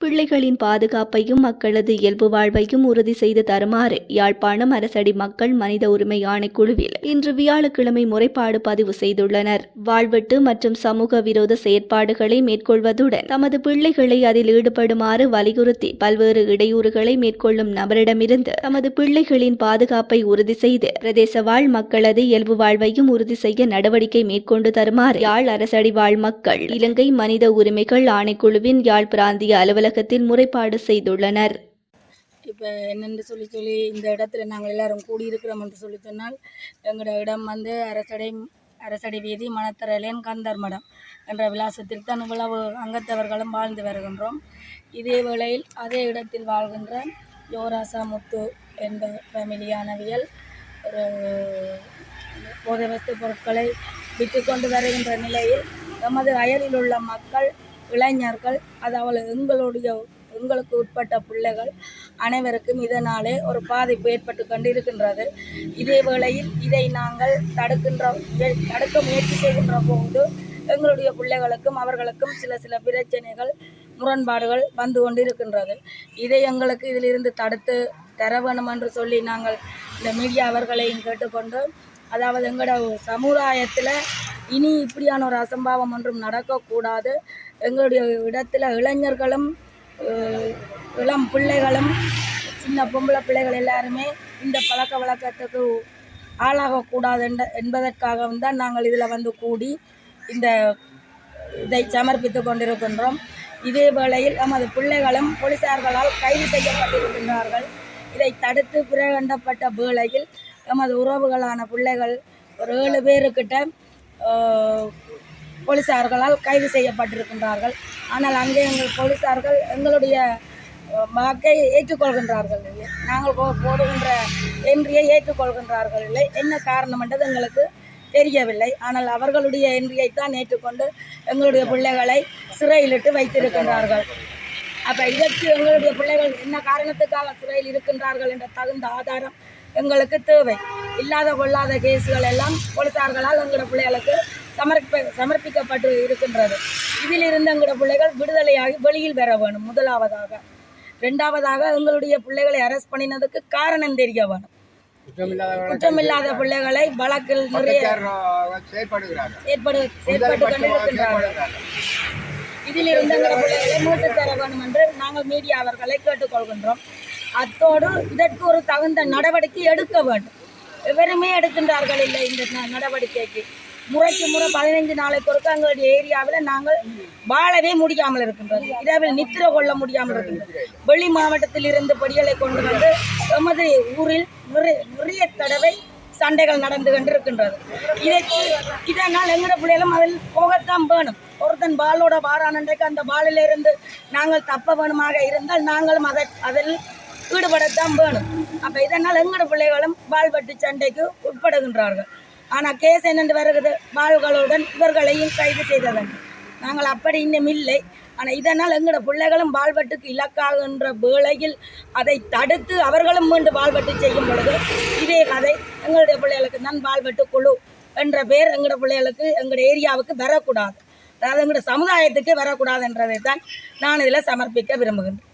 பிள்ளைகளின் பாதுகாப்பையும் மக்களது இயல்பு வாழ்வையும் உறுதி செய்து தருமாறு யாழ்ப்பாணம் அரசடி மக்கள் மனித உரிமை ஆணைக்குழுவில் இன்று வியாழக்கிழமை முறைப்பாடு பதிவு செய்துள்ளனர். வாழ்வெட்டு மற்றும் சமூக விரோத செயற்பாடுகளை மேற்கொள்வதுடன் தமது பிள்ளைகளை அதில் ஈடுபடுமாறு வலியுறுத்தி பல்வேறு இடையூறுகளை மேற்கொள்ளும் நபரிடமிருந்து தமது பிள்ளைகளின் பாதுகாப்பை உறுதி செய்து பிரதேச வாழ் மக்களது இயல்பு வாழ்வையும் உறுதி செய்ய நடவடிக்கை மேற்கொண்டு தருமாறு யாழ் அரசடி வாழ் மக்கள் இலங்கை மனித உரிமைகள் ஆணைக்குழுவின் யாழ் பிராந்திய அலுவலகத்தில் முறைப்பாடு செய்துள்ளனர். இப்போ என்னென்று சொல்லி சொல்லி இந்த இடத்துல நாங்கள் எல்லாரும் கூடியிருக்கிறோம் என்று சொல்லி சொன்னால் எங்களோட இடம் வந்து அரசடை அரசடை வீதி மணத்தரலேன் கந்தர் மடம் என்ற விலாசத்தில் தான் இவ்வளவு அங்கத்தவர்களும் வாழ்ந்து வருகின்றோம். இதே வேளையில் அதே இடத்தில் வாழ்கின்ற யோராசா முத்து என்ற ஃபேமிலியானவியல் ஒரு போதை வஸ்து பொருட்களை விற்று கொண்டு வருகின்ற நிலையில் நமது அயலில் உள்ள மக்கள் இளைஞர்கள் அதாவது எங்களுடைய எங்களுக்கு உட்பட்ட பிள்ளைகள் அனைவருக்கும் இதனாலே ஒரு பாதிப்பு ஏற்பட்டு கொண்டிருக்கின்றது. இதே வேளையில் இதை நாங்கள் தடுக்கின்ற தடுக்க முயற்சி செய்கின்ற போது எங்களுடைய பிள்ளைகளுக்கும் அவர்களுக்கும் சில சில பிரச்சனைகள் முரண்பாடுகள் வந்து கொண்டிருக்கின்றது. இதை எங்களுக்கு இதிலிருந்து தடுத்து தர வேணும் என்று சொல்லி நாங்கள் இந்த மீடியா அவர்களையும் கேட்டுக்கொண்டு அதாவது எங்களோட சமுதாயத்தில் இனி இப்படியான ஒரு அசம்பாவம் ஒன்றும் நடக்கக்கூடாது. எங்களுடைய இடத்துல இளைஞர்களும் இளம் பிள்ளைகளும் சின்ன பொம்பளை பிள்ளைகள் எல்லாருமே இந்த பழக்க வழக்கத்துக்கு ஆளாகக்கூடாது என்ற என்பதற்காகவும் தான் நாங்கள் இதில் வந்து கூடி இந்த இதை சமர்ப்பித்து கொண்டிருக்கின்றோம். இதே வேளையில் நமது பிள்ளைகளும் போலீசார்களால் கைது செய்யப்பட்டிருக்கின்றார்கள். இதை தடுத்து பிரகண்டப்பட்ட வேளையில் நமது உறவுகளான பிள்ளைகள் ஒரு ஏழு பேருக்கிட்ட போலீஸார்களால் போலீசார்களால் கைது செய்யப்பட்டிருக்கின்றார்கள். ஆனால் அங்கே எங்கள் போலீசார்கள் எங்களுடைய வாக்கை ஏற்றுக்கொள்கின்றார்கள் இல்லை. நாங்கள் போ- போடுகின்ற என்றியை ஏற்றுக்கொள்கின்றார்கள் இல்லை. என்ன காரணம் என்றது எங்களுக்கு தெரியவில்லை. ஆனால் அவர்களுடைய என்ட்ரியைத்தான் ஏற்றுக்கொண்டு எங்களுடைய பிள்ளைகளை சிறையிலிட்டு வைத்திருக்கின்றார்கள். அப்போ இதற்கு எங்களுடைய பிள்ளைகள் என்ன காரணத்துக்காக சிறையில் இருக்கின்றார்கள் என்ற தகுந்த ஆதாரம் எங்களுக்கு தேவை. இல்லாத கொள்ளாத கேஸுகள் எல்லாம் போலீசார்களால் எங்களோட பிள்ளைகளுக்கு சமர்ப்ப சமர்ப்பிக்கப்பட்டு இருக்கின்றது. இதிலிருந்து எங்களோட பிள்ளைகள் விடுதலையாகி வெளியில் வர வேணும் முதலாவதாக. ரெண்டாவதாக எங்களுடைய பிள்ளைகளை அரெஸ்ட் பண்ணினதுக்கு காரணம் தெரிய வேணும். குற்றமில்லாத பிள்ளைகளை வழக்கில் நிறைய ஏற்படு செயற்பட்டு கொண்டிருக்கின்றார்கள். இதில் இருந்த எங்கள் பிள்ளைகளை மீட்டு தர வேண்டும் என்று நாங்கள் மீடியா அவர்களை கேட்டுக்கொள்கின்றோம். அத்தோடு இதற்கு ஒரு தகுந்த நடவடிக்கை எடுக்க வேண்டும். எவருமே எடுக்கின்றார்கள் இல்லை இந்த ந- நடவடிக்கைக்கு. முறைக்கு முறை பதினைஞ்சு நாளைக்கு ஒருக்க எங்களுடைய ஏரியாவில் நாங்கள் வாழவே முடியாமல் இருக்கின்றது. இரவில் நித்திர கொள்ள முடியாமல் இருக்கின்றோம் வெளி மாவட்டத்தில் இருந்து பொடிகளை கொண்டு வந்து எமது ஊரில் நிறைய நிறைய தடவை சண்டைகள் நடந்து கொண்டிருக்கின்றது. இதற்கு இதனால் எங்களோட பிள்ளைகளும் அதில் போகத்தான் வேணும். ஒருத்தன் பாலோட வாரானன்றைக்கு அந்த பாலிலிருந்து நாங்கள் தப்ப வேணுமாக இருந்தால் நாங்களும் அதை அதில் ஈடுபடத்தான் வேணும். அப்போ இதனால் எங்கட பிள்ளைகளும் பால்வட்டு சண்டைக்கு உட்படுகின்றார்கள். ஆனால் கேஸ் என்னென்று வருகிறது? பால்களுடன் இவர்களையும் கைது செய்ததன் நாங்கள் அப்படி இன்னும் இல்லை. ஆனால் இதனால் எங்களோட பிள்ளைகளும் பால்வட்டுக்கு இலக்காகின்ற வேளையில் அதை தடுத்து அவர்களும் மீண்டும் பால்வட்டு செய்யும் பொழுது இதே கதை எங்களுடைய பிள்ளைகளுக்கு தான் பால்வட்டு குழு என்ற பேர் எங்களோட பிள்ளைகளுக்கு எங்களோட ஏரியாவுக்கு வரக்கூடாது. அதாவது எங்களோட சமுதாயத்துக்கு வரக்கூடாதுன்றதை தான் நான் இதில் சமர்ப்பிக்க விரும்புகிறேன்